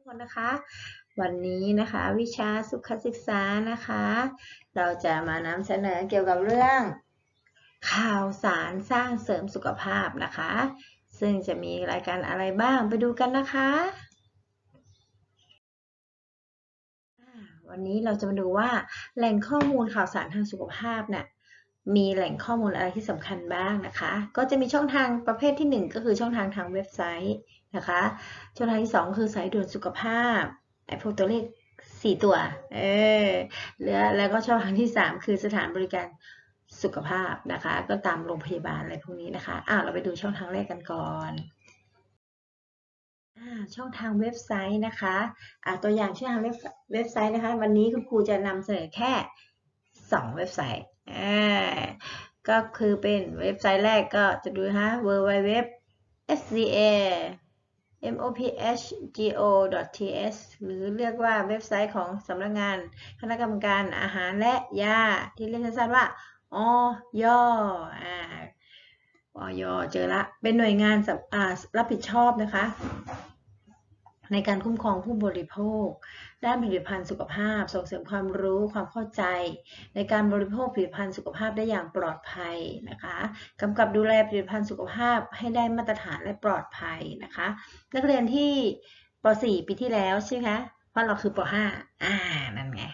กคนนะคะ วันนี้นะคะวิชาสุขศึกษานะคะ เราจะมานำเสนอเกี่ยวกับเรื่อง ข่าวสารสร้างเสริมสุขภาพนะคะ ซึ่งจะมีรายการอะไรบ้างไปดูกันนะคะ วันนี้เราจะมาดูว่าแหล่งข้อมูลข่าวสารทางสุขภาพเนี่ยมีแหล่งข้อมูลอะไรที่สำคัญบ้างนะคะ ก็จะมีช่องทางประเภทที่หนึ่งก็คือช่องทางทางเว็บไซต์ นะคะช่องทางที่สองคือสายด่วนสุขภาพไอ้พวกตัวเลขสี่ตัว เออแล้วแล้วก็ช่องทางที่สามคือสถานบริการสุขภาพนะคะ ก็ตามโรงพยาบาลอะไรพวกนี้นะคะอ่าเราไปดูช่องทางแรกกันก่อนอ่าช่องทางเว็บไซต์นะคะอ่าตัวอย่างช่องทางเว็บเว็บไซต์นะคะ วันนี้คุณครูจะนำเสนอแค่สองเว็บไซต์อ่าก็คือเป็นเว็บไซต์แรกก็จะดูฮะ www sca mophgo.ts หรือเรียกว่าเว็บไซต์ของสำนักงาน คณะกรรมการอาหารและยาที่เรียกสั้นๆว่าออยอ่าอยเจอละ เป็นหน่วยงานรับผิดชอบนะคะ ในการคุ้มครองผู้บริโภค ด้านผลิตภัณฑ์สุขภาพ ส่งเสริมความรู้ความเข้าใจ ในการบริโภคผลิตภัณฑ์สุขภาพได้อย่างปลอดภัยนะคะกำกับดูแลผลิตภัณฑ์สุขภาพให้ได้มาตรฐานและปลอดภัยนะคะ นักเรียนที่ป .4 ปีที่แล้วใช่ไหมคะเพราะเราคือป .5 อ่านั่นไง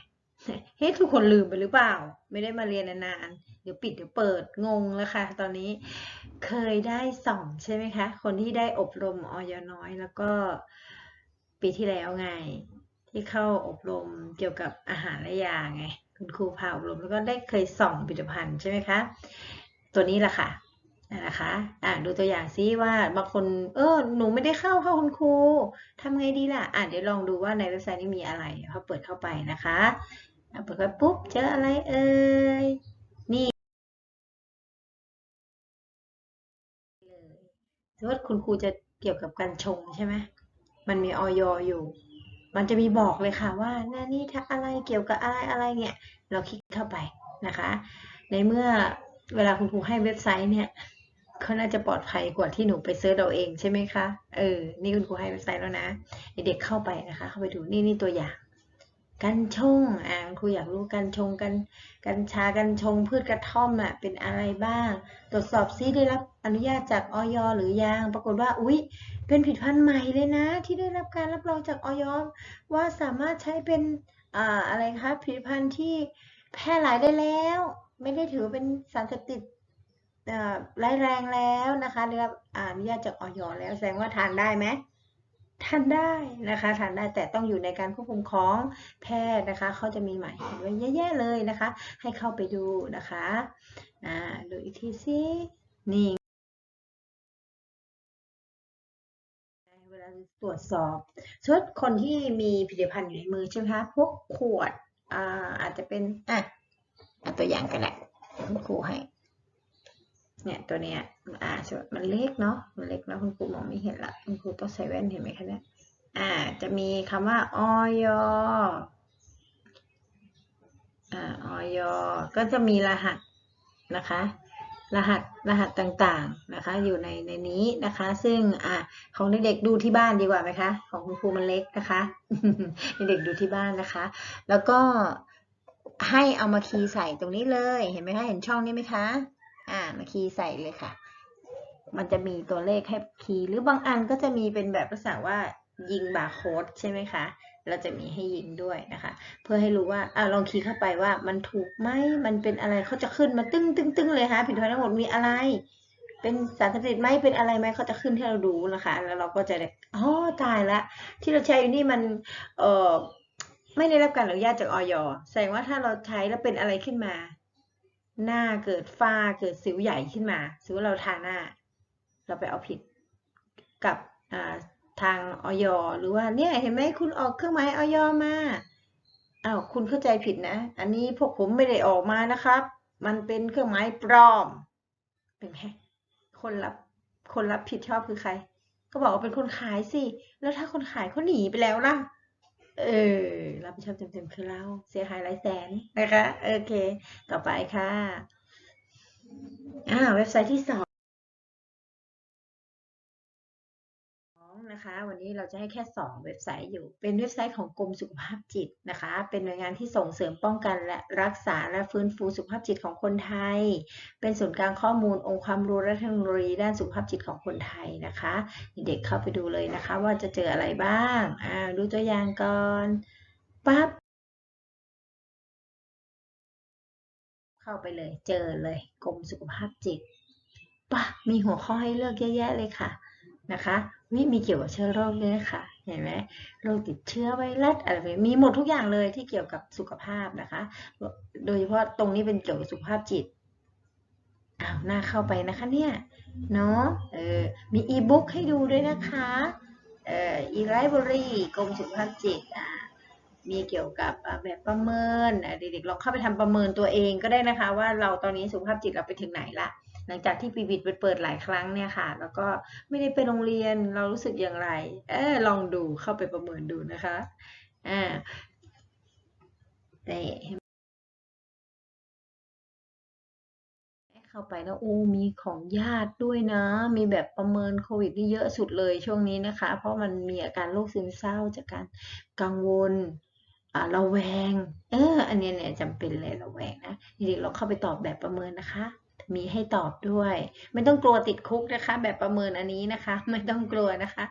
เฮ้ยทุกคนลืมไปหรือเปล่า ไม่ได้มาเรียนนานๆเดี๋ยวปิดเดี๋ยวเปิดงงแล้วค่ะ ตอนนี้เคยได้สองใช่ไหมคะ คนที่ได้อบรมออยน้อยแล้วก็ ปีที่แล้วไง ที่เข้าอบรมเกี่ยวกับอาหารและยาไง คุณครูพาอบรมแล้วก็ได้เคยส่องผลิตภัณฑ์ใช่ไหมคะ ตัวนี้แหละค่ะนะคะอ่าดูตัวอย่างซิว่าบางคนเออหนูไม่ได้เข้าเข้าคุณครูทำไงดีล่ะอ่าเดี๋ยวลองดูว่าในเว็บไซต์นี้มีอะไรพอเปิดเข้าไปนะคะเปิดไปปุ๊บเจออะไรเอ่ยนี่เลยสมมติคุณครูจะเกี่ยวกับการชงใช่ไหม มันมีออยอยู่ มันจะมีบอกเลยค่ะว่าหน้านี้ถ้าอะไรเกี่ยวกับอะไรอะไรเนี่ย เราคลิกเข้าไปนะคะ ในเมื่อเวลาคุณครูให้เว็บไซต์เนี่ยเขาน่าจะปลอดภัยกว่าที่หนูไปเซิร์ชเราเองใช่ไหมคะ เออ นี่คุณครูให้เว็บไซต์แล้วนะ เด็กๆเข้าไปนะคะ เข้าไปดูนี่นี่ตัวอย่าง กันชงอ่าครูอยากรู้กันชงกันกัญชากันชงพืชกระท่อมอะเป็นอะไรบ้าง ตรวจสอบซิได้รับอนุญาตจากออยหรือยังปรากฏว่าอุ๊ย เป็นผลิตภัณฑ์ใหม่เลยนะ ที่ได้รับการรับรองจากออยว่าสามารถใช้เป็นอ่าอะไรคะผลิตภัณฑ์ที่แพร่หลายได้แล้ว ไม่ได้ถือเป็นสารเสพติดร้ายแรงแล้วนะคะได้รับอนุญาตจากออยแล้วแสดงว่าทานได้ไหม ทานได้นะคะทานได้แต่ต้องอยู่ในการควบคุมของแพทย์นะคะเขาจะมีหมายเหตุไว้แย่ๆเลยนะคะ ให้เข้าไปดูนะคะอ่าดูอีกทีสินี่เวลาตรวจสอบชุดคนที่มีผลิตภัณฑ์อยู่ในมือใช่ไหมคะพวกขวดอ่าอาจจะเป็นอะตัวอย่างกันแหละครูให้ เนี่ยตัวเนี้ยอ่ามันเล็กเนาะมันเล็กแล้วคุณครูมองไม่เห็นละคุณครูต้องใส่แว่นเห็นไหมคะเนี่ยอ่าจะมีคำว่าออยอ่าออยก็จะมีรหัสนะคะ รหัสรหัสต่างๆนะคะ อยู่ในในนี้นะคะ ซึ่งอ่าของเด็กๆดูที่บ้านดีกว่าไหมคะ ของคุณครูมันเล็กนะคะเด็กๆดูที่บ้านนะคะ แล้วก็ให้เอามาคีย์ใส่ตรงนี้เลย เห็นไหมคะ เห็นช่องนี้ไหมคะ อ่ามาคีย์ใส่เลยค่ะ มันจะมีตัวเลขให้คีย์หรือบางอันก็จะมีเป็นแบบภาษาว่ายิงบาร์โค้ดใช่ไหมคะ เราจะมีให้ยิงด้วยนะคะ เพื่อให้รู้ว่าอ่าลองคีย์เข้าไปว่ามันถูกไหมมันเป็นอะไรเขาจะขึ้นมาตึ้งตึ้งตึ้งเลยค่ะผิดพลาดทั้งหมดมีอะไร เป็นสารเสพติดไหมเป็นอะไรไหมเขาจะขึ้นให้เราดูนะคะ แล้วเราก็จะได้อ๋อตายละ ที่เราใช้อยู่นี่มันเอ่อไม่ได้รับการอนุญาตจากออยแสดงว่าถ้าเราใช้แล้วเป็นอะไรขึ้นมา หน้าเกิดฝ้าเกิดสิวใหญ่ขึ้นมาสมมติเราทาหน้า เราไปเอาผิดกับทางออยหรือว่าเนี่ยเห็นไหมคุณออกเครื่องหมายออยมาอ้าวคุณเข้าใจผิดนะ อันนี้พวกผมไม่ได้ออกมานะครับ มันเป็นเครื่องหมายปลอมเป็นไงคนรับคนรับผิดชอบคือใคร ก็บอกว่าเป็นคนขายสิ แล้วถ้าคนขายเขาหนีไปแล้วล่ะ เออ รับผิดชอบเต็มๆคือเราเสียหายหลายแสนนะคะ โอเค ต่อไปค่ะ อ่า เว็บไซต์ที่สอง นะคะ วันนี้เราจะให้แค่ 2 เว็บไซต์อยู่ เป็นเว็บไซต์ของกรมสุขภาพจิตนะคะ เป็นหน่วยงานที่ส่งเสริมป้องกันและรักษาและฟื้นฟูสุขภาพจิตของคนไทย เป็นศูนย์กลางข้อมูลองค์ความรู้และเทคโนโลยีด้านสุขภาพจิตของคนไทยนะคะ เด็กเข้าไปดูเลยนะคะ ว่าจะเจออะไรบ้าง อ่า ดูตัวอย่างก่อนปั๊บเข้าไปเลย เจอเลยกรมสุขภาพจิตปะมีหัวข้อให้เลือกเยอะแยะเลยค่ะ นะคะวิมีเกี่ยวกับเชื้อโรคด้วยนะคะเห็นไหมโรคติดเชื้อไวรัสอะไรมีหมดทุกอย่างเลยที่เกี่ยวกับสุขภาพนะคะ โดยเฉพาะตรงนี้เป็นเกี่ยวกับสุขภาพจิตอ้าวน่าเข้าไปนะคะเนี่ยเนาะเออมีอีบุ๊กให้ดูด้วยนะคะเอ่ออีไลบรารีกรมสุขภาพจิตอ่ามีเกี่ยวกับแบบประเมินเด็กๆลองเข้าไปทำประเมินตัวเองก็ได้นะคะ ว่าเราตอนนี้สุขภาพจิตเราไปถึงไหนละ หลังจากที่ปีบิดเปิดหลายครั้งเนี่ยค่ะ แล้วก็ไม่ได้ไปโรงเรียนเรารู้สึกอย่างไร เออลองดูเข้าไปประเมินดูนะคะอ่าแต่เข้าไปแล้วโอ้มีของญาติด้วยนะ มีแบบประเมินโควิดนี่เยอะสุดเลยช่วงนี้นะคะ เพราะมันมีอาการโรคซึมเศร้าจากการกังวลอ่าระแวง เออ อันนี้เนี่ยจำเป็นเลยระแวงนะเด็กๆเราเข้าไปตอบแบบประเมินนะคะ มีให้ตอบด้วย ไม่ต้องกลัวติดคุกนะคะ แบบประเมินอันนี้นะคะ ไม่ต้องกลัวนะคะ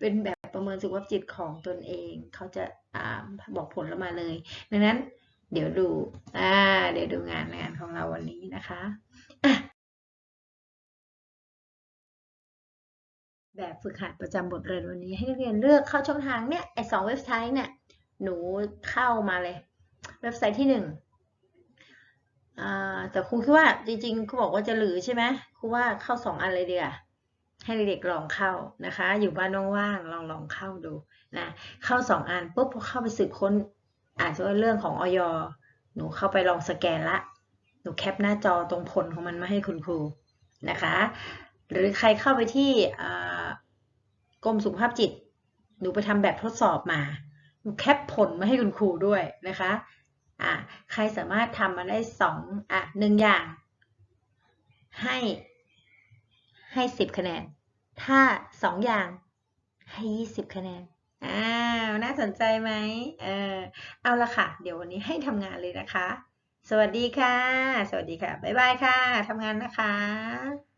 เป็นแบบประเมินสุขภาพจิตของตนเอง เขาจะอ่าบอกผลออกมาเลย ดังนั้นเดี๋ยวดูอ่าเดี๋ยวดูงานงานของเราวันนี้นะคะะแบบฝึกหัดประจำบทเรียนวันนี้ให้นักเรียนเลือกเข้าช่องทางเนี่ยไอสองเว็บไซต์เนี่ยหนูเข้ามาเลย เว็บไซต์ที่หนึ่ง แต่ครูคิดว่าจริงๆครูบอกว่าจะหรือใช่ไหมครูว่าเข้าสองอันเลยเดียวให้เด็กๆลองเข้านะคะ อยู่บ้านว่างๆลองลองเข้าดูนะเข้าสองอันปุ๊บพอเข้าไปสืบค้นอาจจะเรื่องของออยหนูเข้าไปลองสแกนละ หนูแคปหน้าจอตรงผลของมันมาให้คุณครูนะคะ หรือใครเข้าไปที่กรมสุขภาพจิต หนูไปทำแบบทดสอบมา หนูแคปผลมาให้คุณครูด้วยนะคะ อ่าใครสามารถทำมาได้สองอะหนึ่งอย่าง ให้ให้สิบคะแนน ถ้าสองอย่างให้ยี่สิบคะแนนอ้าวน่าสนใจไหมเออเอาละค่ะ เดี๋ยววันนี้ให้ทำงานเลยนะคะ สวัสดีค่ะ สวัสดีค่ะ บ๊ายบายค่ะทำงานนะคะ